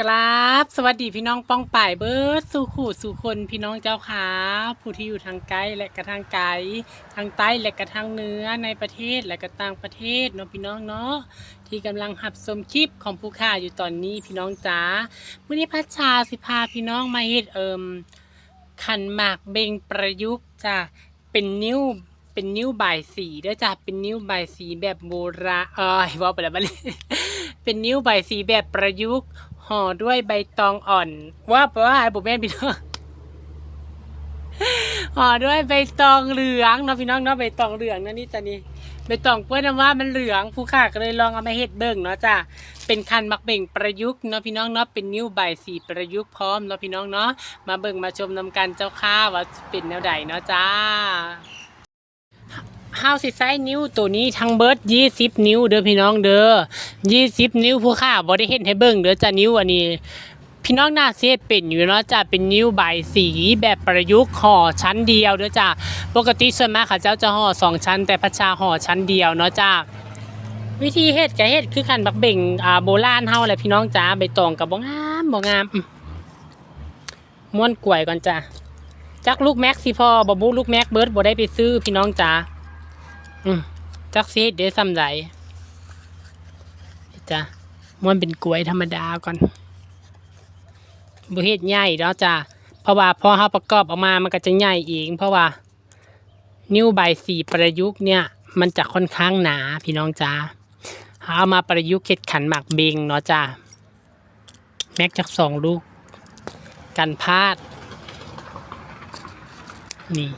กราบสวัสดีพี่น้องป้องป่ายเบิร์ดสู่ขู่สู่คนพี่น้องเจ้าขาผู้ที่อยู่ทางไกลและกระทางไกลทางใต้และกระทางเหนือในประเทศและกระต่างประเทศเนาะพี่น้องเนาะที่กำลังหับชมคลิปของผู้ข่าอยู่ตอนนี้พี่น้องจ๋ามื่อนี้พัชชาสิพาพี่น้องมาเฮ็ดเอิมขันหมากเบงประยุกต์จ้ะเป็นนิ้วเป็นนิ้วบ่ายสีด้อจ้ะเป็นนิ้วบ่ายสีแบบโบราณเอ้ยว่าไปแล้วบัดนี้เป็นนิ้วใบสีแบบประยุกต์ ห่อด้วยใบตองอ่อน ว่าเพราะว่าไอ้บุแม่นพี่น้องห่อด้วยใบตองเหลืองเนาะพี่น้องเนาะใบตองเหลืองนะนี่จ้ะนี่ใบตองเพื่อนว่ามันเหลืองผู้ข่าก็เลยลองเอามาเฮ็ดเบิ่งเนาะจ้ะเป็นคันมักเบ่งประยุกต์เนาะพี่น้องเนาะเป็นนิ้วใบสีประยุกต์พร้อมเนาะพี่น้องเนาะมาเบิ่งมาชมนำกันเจ้าข้าว่าเป็นแนวใดเนาะจ้า เฮาสิใช้นิ้วตัวนี้ทั้งเบิร์ดยี่สิบนิ้วเด้อพี่น้องเด้อยี่สิบนิ้วผู้ค่าบ่ได้เห็นให้เบิ่งเด้อจ้ะนิ้วอันนี้ พี่น้องหน่าเสียเป็นอยู่เนาะจ้ะเป็นนิ้วใบสีแบบประยุกต์ห่อชั้นเดียวเด้อจ้ะปกติส่วนมากเขาเจ้าจะห่อสองชั้น แต่พัชชาห่อชั้นเดียวเนาะจ้ะวิธีเฮ็ดก็เฮ็ดคือกันบักเบ่งอ่าโบราณเฮาแหละพี่น้องจ้าใบตองกับบ่งามบ่งามม้วนกล้วยก่อนจ้ะจักลูกแม็กสิพอบ่บุลูกแม็กเบิร์ดบ่ได้ไปซื้อพี่น้องจ้า จักซีเดี๋ยวซ้ำไหลจ้ะมันเป็นกล้วยธรรมดาก่อนบุเฮ็ดใหญ่เนาะจ้ะเพราะว่าพอเขาประกอบออกมามันก็จะใหญ่เอง เพราะว่า นิ้วใบสีประยุกต์เนี่ย มันจะค่อนข้างหนาพี่น้องจ้าเอามาประยุกต์เข็ดขันหมากเบงเนาะจ้าแม็กจากสองลูก กันพลาด นี่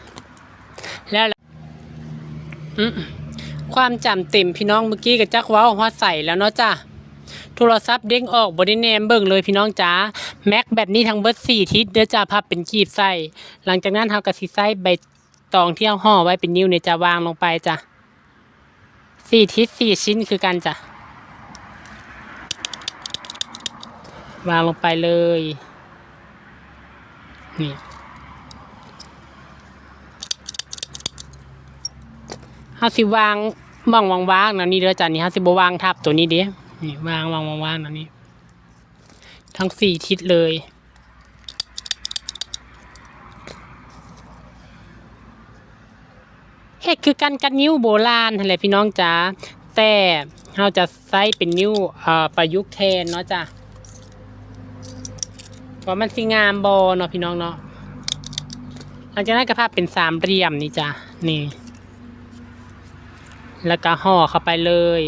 ความจำเต็มพี่น้องเมื่อกี้กับจักว้าฮอดใส่แล้วเนาะจ้ะโทรศัพท์เด้งออกบไดแนมเบิ่งเลยพี่น้องจ๋าแม็กแบบนี้ทั้งเบิด4ทิศเด้อจ้าพับเป็นกีบใส่ หลังจากนั้นเฮาก็สิใส่ใบตองที่เฮาห่อไว้เป็นนิ้วเนี่ยจะวางลงไปจ้ะ4ทิศ4ชิ้นคือกันจ้ะวางลงไปเลยนี่าสิวางหม่องว่างนะนี่เด้อจ้ะนี่เฮาสิบวางทับตัวนี้เด้นี่วางวางว่างนะนี่ทั้งสี่ทิศเลยเฮ็ดคือกันกับนิ้วโบราณนั่นแหละพี่น้องจ๋าแต่เฮาจะใช้เป็นนิ้วอ่อประยุกต์แทนเนาะจ้ะว่ามันสิงามบ่เนาะพี่น้องเนาะหลังจากนั้นก็ภาพเป็นสามเหลี่ยมนี่จ้ะนี่ แล้วก็ห่อเข้าไปเลย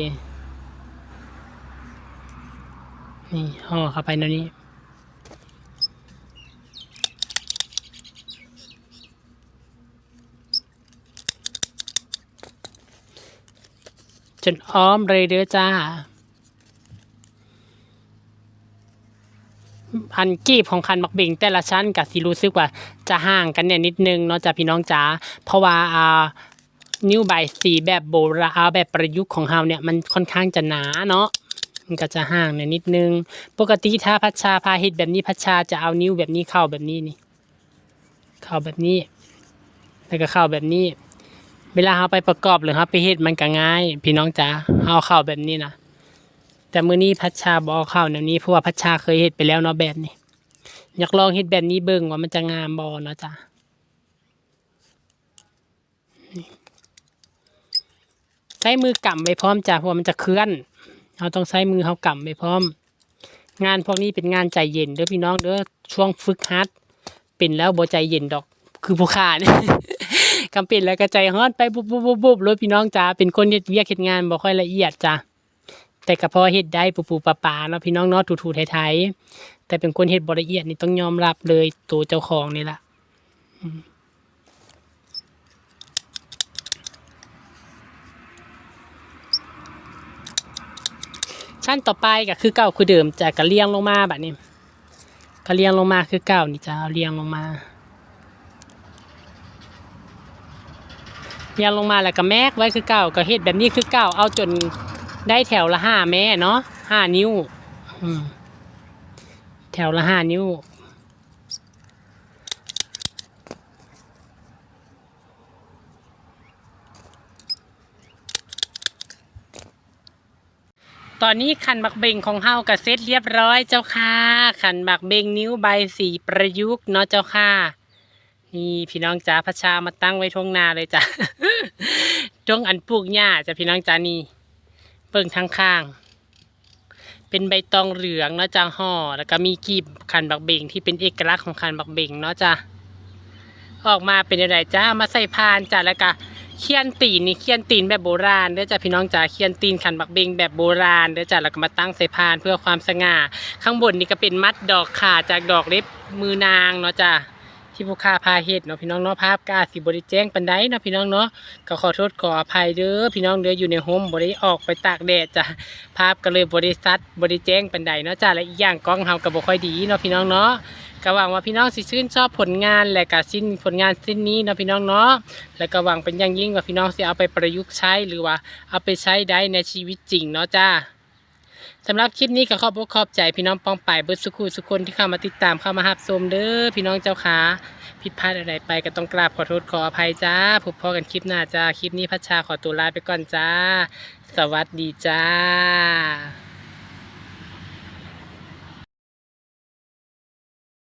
นี่ห่อเข้าไปในนี้ จนอ้อมเลยเด้อจ้า อันกีบของคันมักเบ่งแต่ละชั้นกับสิรู้สึกว่าจะห่างกันเนี่ยนิดนึงเนาะจ้ะพี่น้องจ๋าเพราะว่าอ่า นิ้วใบสีแบบโบราณแบบประยุกต์ของเฮาเนี่ยมันค่อนข้างจะหนาเนาะมันก็จะห่างเนี่ยนิดนึง ปกติถ้าพัชชาพาเฮ็ดแบบนี้พัชชาจะเอานิ้วแบบนี้เข้าแบบนี้นี่ เข้าแบบนี้ แล้วก็เข้าแบบนี้ เวลาเราไปประกอบหรือเราไปเฮ็ดมันก็ง่าย พี่น้องจ๋าเอาเข้าแบบนี้นะแต่มื้อนี้พัชชาบอเข้าแนวนี้เพราะว่าพัชชาเคยเฮ็ดไปแล้วเนาะแบบนี้อยากลองเฮ็ดแบบนี้เบิ่งว่ามันจะงามบ่เนาะจ้ะ ช้มือกำไว้พร้อมจ้ะเพราะมันจะเคลื่อนเราต้องใช้มือเขากำไว้พร้อม งานพวกนี้เป็นงานใจเย็นเด้อพี่น้องเด้อช่วงฝึกฮัดเป็นแล้วบ่ใจเย็นดอกคือผู้ขาเนี่ยกำเป็นแล้วก็ใจฮอนไปบุบบุบบุบบุบเลยพี่น้องจ้าเป็นคนเฮ็ดเวียกเฮ็ดงานบ่ค่อยละเอียดจ้ะแต่ก็พอเฮ็ดได้ปูปูปลาปลาเนาะพี่น้องเนาะถูๆไทยๆแต่เป็นคนเฮ็ดบ่ละเอียดนี่ต้องยอมรับเลยตัวเจ้าของนี่แหละ ชั้นต่อไปก็คือเก่าคือเดิมจะกระเลียงลงมาแบบนี้กระเลียงลงมาคือเก่านี่จะเลียงลงมาเลียงลงมาแล้วก็แมกไว้คือเก่าก็เฮ็ดแบบนี้คือเก่าเอาจนได้แถวละห้าแม่เนาะห้านิ้วแถวละห้านิ้ว ตอนนี้ขันบักเบงของเฮาก็เสร็จเรียบร้อยเจ้าค่ะ ขันบักเบงนิ้วใบสีประยุกต์เนาะเจ้าค่ะ นี่พี่น้องจ๋าพระชามาตั้งไว้ทงนาเลยจ้ะตรงอันปลูกหญ้าจ้ะพี่น้องจ๋านี่เบิ่งทางข้าง เป็นใบตองเหลืองเนาะจ้าห่อแล้วก็มีกีบขันบักเบงที่เป็นเอกลักษณ์ของขันบักเบงเนาะจ้ะออกมาเป็นอะไรจ้ามาใส่พานจ้ะแล้วก็ เคียนตีนนี่เคียนตีนแบบโบราณเด้อจ้ะพี่น้องจ๋าเคียนตีนขันบักเบงแบบโบราณเด้อจ้ะแล้วก็มาตั้งใส่พานเพื่อความสง่า ข้างบนนี่ก็เป็นมัดดอกขาจากดอกเล็บมือนางเนาะจ้ะที่ผู้ค้าพาเฮ็ดเนาะพี่น้องเนาะภาพกาสิบริแจ้งปันไดเนาะพี่น้องเนาะก็ขอโทษขออภัยเด้อพี่น้องเด้ออยู่ในโฮมบริออกไปตากแดดจ้ะภาพก็เลยบริษัทบริแจ้งปันไดเนาะจ้ะและอีกอย่างกล้องเฮาก็บ่ค่อยดีเนาะพี่น้องเนาะ ก็หวังว่าพี่น้องสิชื่นชอบผลงานและก็สิ้นผลงานสิ้นนี้เนาะพี่น้องเนาะแล้วก็หวังเป็นอย่างยิ่งว่าพี่น้องสิเอาไปประยุกต์ใช้หรือว่าเอาไปใช้ได้ในชีวิตจริงเนาะจ้าสำหรับคลิปนี้ก็ขอบอกขอบใจพี่น้องปองไปายเบิร์ดสุขุสุคนที่เข้ามาติดตามเข้ามาหับชมเด้อพี่น้องเจ้าขาผิดพลาดอะไรไปก็ต้องกราบขอโทษขออภัยจ้าพบพอกันคลิปหน้าจ้าคลิปนี้พัชชาขอตัวลาไปก่อนจ้า สวัสดีจ้า